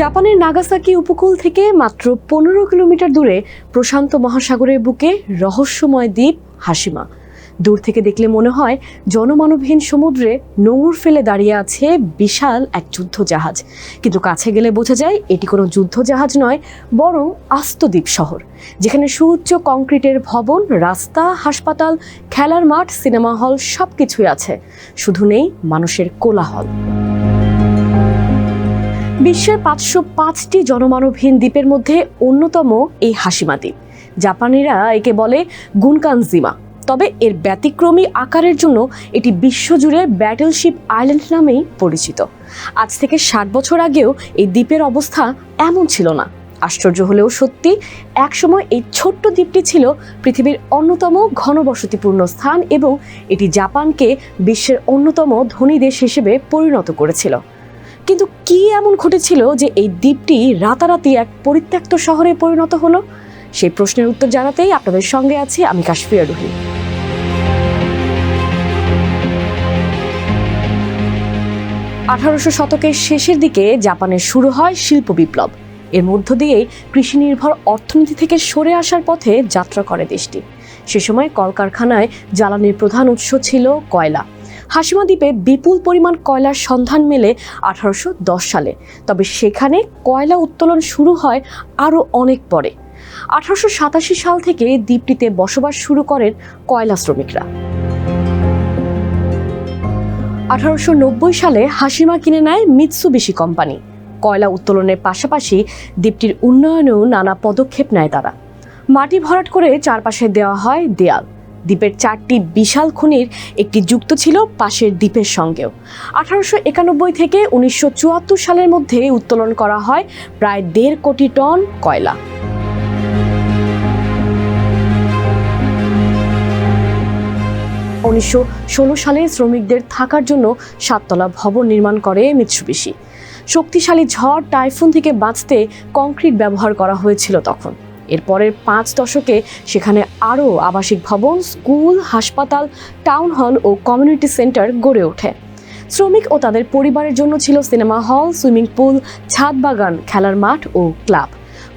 জাপানের নাগাসাকি উপকূল থেকে মাত্র পনেরো কিলোমিটার দূরে প্রশান্ত মহাসাগরের বুকে রহস্যময় দ্বীপ হাসিমা। দূর থেকে দেখলে মনে হয় জনমানবহীন সমুদ্রে নোঙর ফেলে দাঁড়িয়ে আছে বিশাল এক যুদ্ধ জাহাজ কিন্তু কাছে গেলে বোঝা যায় এটি কোনো যুদ্ধ জাহাজ নয়, বরং আস্ত দ্বীপ শহর, যেখানে সুউচ্চ কংক্রিটের ভবন, রাস্তা, হাসপাতাল, খেলার মাঠ, সিনেমা হল সব কিছুই আছে। শুধু নেই মানুষের কোলাহল। বিশ্বের পাঁচশো পাঁচটি জনমানবহীন দ্বীপের মধ্যে অন্যতম এই হাসিমা দ্বীপ জাপানিরা একে বলে গুনকানজিমা। তবে এর ব্যতিক্রমী আকারের জন্য এটি বিশ্বজুড়ে ব্যাটেলশিপ আইল্যান্ড নামেই পরিচিত। আজ থেকে ষাট বছর আগেও এই দ্বীপের অবস্থা এমন ছিল না। আশ্চর্য হলেও সত্যি, একসময় এই ছোট্ট দ্বীপটি ছিল পৃথিবীর অন্যতম ঘনবসতিপূর্ণ স্থান এবং এটি জাপানকে বিশ্বের অন্যতম ধনী দেশ হিসেবে পরিণত করেছিল। কিন্তু কি এমন ঘটেছিল যে এই দ্বীপটি রাতারাতি এক পরিত্যক্ত শহরে পরিণত হলো? সেই প্রশ্নের উত্তর জানাতেই আপনাদের সঙ্গে আছি আমি কাশ্মীর রুহি। আঠারোশো শতকের শেষের দিকে জাপানে শুরু হয় শিল্প বিপ্লব। এর মধ্য দিয়ে কৃষি নির্ভর অর্থনীতি থেকে সরে আসার পথে যাত্রা করে দেশটি। সে সময় কলকারখানায় জ্বালানির প্রধান উৎস ছিল কয়লা। হাসিমা দ্বীপে বিপুল পরিমাণ কয়লার সন্ধান মেলে আঠারোশো দশ সালে। তবে সেখানে কয়লা উত্তোলন শুরু হয় আরও অনেক পরে। আঠারোশো সাতাশি সাল থেকে দ্বীপটিতে বসবাস শুরু করেন কয়লা শ্রমিকরা। আঠারোশো নব্বই সালে হাসিমা কিনে নেয় মিৎসুবিশি কোম্পানি। কয়লা উত্তোলনের পাশাপাশি দ্বীপটির উন্নয়নেও নানা পদক্ষেপ নেয় তারা। মাটি ভরাট করে চারপাশে দেওয়া হয় দেয়াল। দ্বীপের চারটি বিশাল খনির একটি যুক্ত ছিল পাশের দ্বীপের সঙ্গেও। আঠারোশো একানব্বই থেকে উনিশশো চুয়াত্তর সালের মধ্যে উত্তোলন করা হয় প্রায় দেড় কোটি টন কয়লা। উনিশশো ষোলো সালে শ্রমিকদের থাকার জন্য সাততলা ভবন নির্মাণ করে মিৎসুবিশি শক্তিশালী ঝড়, টাইফুন থেকে বাঁচতে কংক্রিট ব্যবহার করা হয়েছিল তখন। এরপরের পাঁচ দশকে সেখানে আরও আবাসিক ভবন, স্কুল, হাসপাতাল টাউন হল ও কমিউনিটি সেন্টার গড়ে ওঠে। শ্রমিক ও তাদের পরিবারের জন্য ছিল সিনেমা হল সুইমিং পুল ছাদ বাগান, খেলার মাঠ ও ক্লাব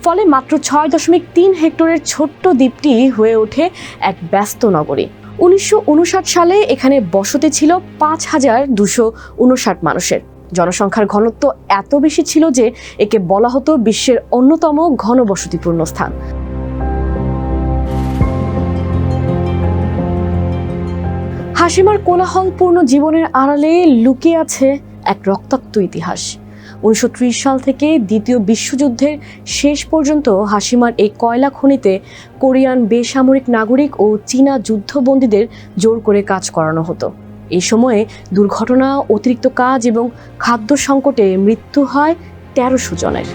ফলে মাত্র ছয় দশমিক তিন হেক্টরের ছোট্ট দ্বীপটি হয়ে ওঠে এক ব্যস্ত নগরী। উনিশশো উনষাট সালে এখানে বসতি ছিল পাঁচ হাজার দুশো উনষাট মানুষের। জনসংখ্যার ঘনত্ব এত বেশি ছিল যে একে বলা হতো বিশ্বের অন্যতম ঘনবসতিপূর্ণ স্থান। হাসিমার কোলাহলপূর্ণ জীবনের আড়ালে লুকিয়ে আছে এক রক্তাক্ত ইতিহাস। উনিশশো ত্রিশ সাল থেকে দ্বিতীয় বিশ্বযুদ্ধের শেষ পর্যন্ত হাসিমার এই কয়লা খনিতে কোরিয়ান বেসামরিক নাগরিক ও চীনা যুদ্ধবন্দীদের জোর করে কাজ করানো হতো। এই সময়ে দুর্ঘটনা, অতিরিক্ত কাজ এবং খাদ্য সংকটে মৃত্যু হয় তেরোশো জনের।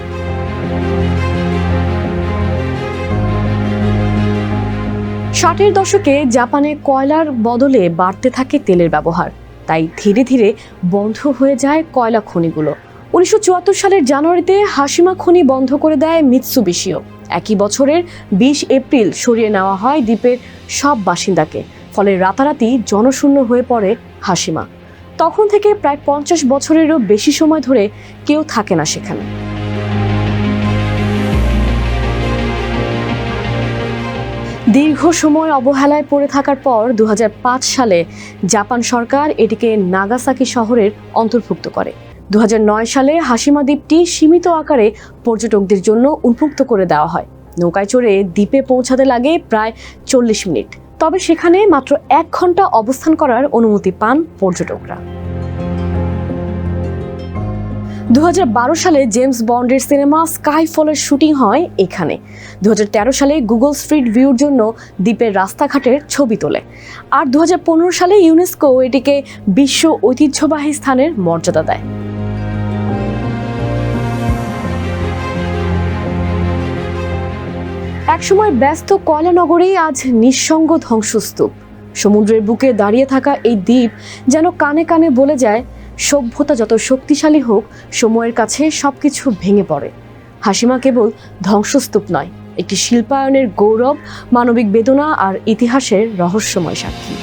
ষাটের দশকে জাপানে কয়লার বদলে বাড়তে থাকে তেলের ব্যবহার। তাই ধীরে ধীরে বন্ধ হয়ে যায় কয়লা খনিগুলো। উনিশশো চুয়াত্তর সালের জানুয়ারিতে হাসিমা খনি বন্ধ করে দেয় মিৎসুবিশিও। একই বছরের বিশ এপ্রিল সরিয়ে নেওয়া হয় দ্বীপের সব বাসিন্দাকে। ফলে রাতারাতি জনশূন্য হয়ে পড়ে হাসিমা। তখন থেকে প্রায় পঞ্চাশ বছরেরও বেশি সময় ধরে কেউ থাকে না সেখানে। দীর্ঘ সময় অবহেলায় পড়ে থাকার পর দু হাজার পাঁচ সালে জাপান সরকার এটিকে নাগাসাকি শহরের অন্তর্ভুক্ত করে। দু হাজার নয় সালে হাসিমা দ্বীপটি সীমিত আকারে পর্যটকদের জন্য উন্মুক্ত করে দেওয়া হয়। নৌকায় চড়ে দ্বীপে পৌঁছাতে লাগে প্রায় চল্লিশ মিনিট। তবে সেখানে মাত্র এক ঘণ্টা অবস্থান করার অনুমতি পান পর্যটকরা। দু হাজার বারো সালে জেমস বন্ডের সিনেমা স্কাইফলের শুটিং হয় এখানে। দু হাজার তেরো সালে গুগল স্ট্রিট ভিউর জন্য দ্বীপের রাস্তাঘাটের ছবি তোলে। আর দু হাজার পনেরো সালে ইউনেস্কো এটিকে বিশ্ব ঐতিহ্যবাহী স্থানের মর্যাদা দেয়। একসময় ব্যস্ত কয়লানগরেই আজ নিঃসঙ্গ ধ্বংসস্তূপ। সমুদ্রের বুকে দাঁড়িয়ে থাকা এই দ্বীপ যেন কানে কানে বলে যায়, সভ্যতা যত শক্তিশালী হোক, সময়ের কাছে সবকিছু ভেঙে পড়ে। হাসিমা কেবল ধ্বংসস্তূপ নয়, একটি শিল্পায়নের গৌরব, মানবিক বেদনা আর ইতিহাসের রহস্যময় সাক্ষী।